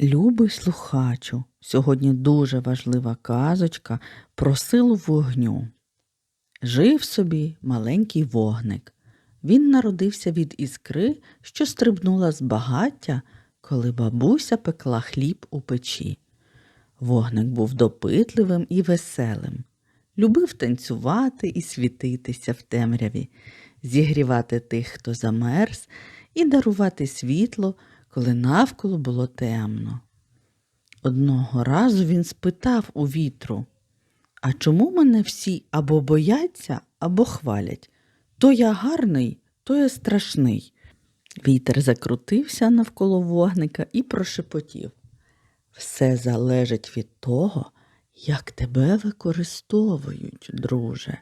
Любий слухачу, сьогодні дуже важлива казочка про силу вогню. Жив собі маленький вогник. Він народився від іскри, що стрибнула з багаття, коли бабуся пекла хліб у печі. Вогник був допитливим і веселим, любив танцювати і світитися в темряві, зігрівати тих, хто замерз, і дарувати світло, коли навколо було темно. Одного разу він спитав у вітру, а чому мене всі або бояться, або хвалять? То я гарний, то я страшний. Вітер закрутився навколо вогника і прошепотів. Все залежить від того, як тебе використовують, друже.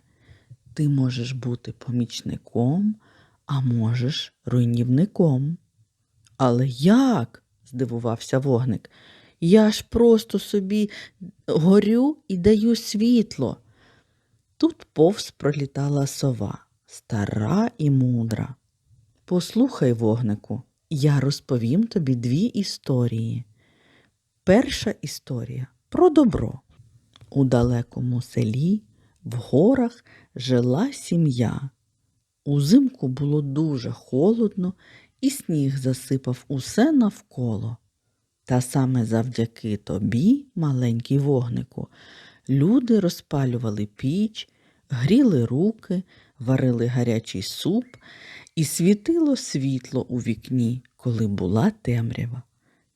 Ти можеш бути помічником, а можеш руйнівником. Але як? здивувався вогник. Я ж просто собі горю і даю світло. Тут повз пролітала сова, стара і мудра. Послухай, вогнику, я розповім тобі дві історії. Перша історія про добро. У далекому селі в горах жила сім'я. Узимку було дуже холодно, і сніг засипав усе навколо. Та саме завдяки тобі, маленький вогнику, люди розпалювали піч, гріли руки, варили гарячий суп і світило світло у вікні, коли була темрява.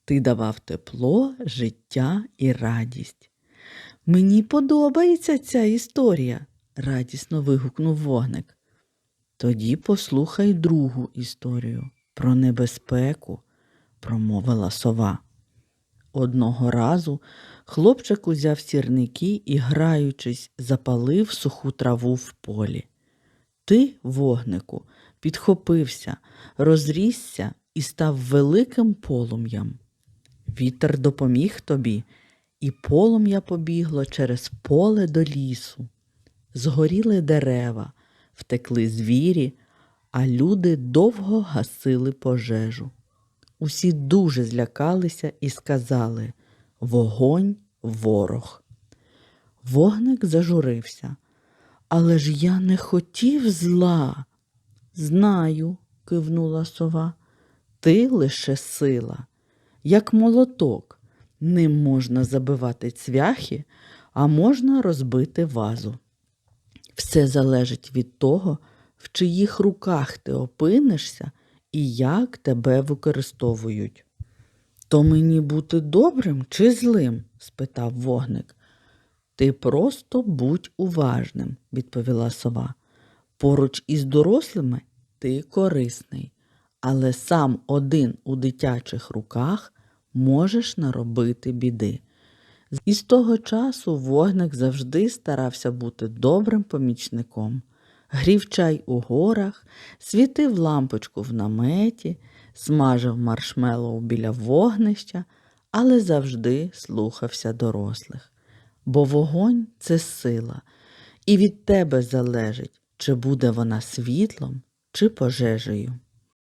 Ти давав тепло, життя і радість. Мені подобається ця історія, радісно вигукнув вогник. Тоді послухай другу історію про небезпеку, промовила сова. Одного разу хлопчик узяв сірники і, граючись, запалив суху траву в полі. Ти, вогнику, підхопився, розрісся і став великим полум'ям. Вітер допоміг тобі, і полум'я побігло через поле до лісу. Згоріли дерева, втекли звірі, а люди довго гасили пожежу. Усі дуже злякалися і сказали Вогонь ворог. Вогник зажурився. Але ж я не хотів зла. Знаю, кивнула сова. Ти лише сила, як молоток. Ним можна забивати цвяхи, а можна розбити вазу. Все залежить від того, в чиїх руках ти опинишся і як тебе використовують. То мені бути добрим чи злим? спитав вогник. Ти просто будь уважним, відповіла сова. Поруч із дорослими ти корисний, але сам один у дитячих руках можеш наробити біди. І з того часу вогник завжди старався бути добрим помічником, грів чай у горах, світив лампочку в наметі, смажив маршмеллоу біля вогнища, але завжди слухався дорослих. Бо вогонь це сила, і від тебе залежить, чи буде вона світлом, чи пожежею.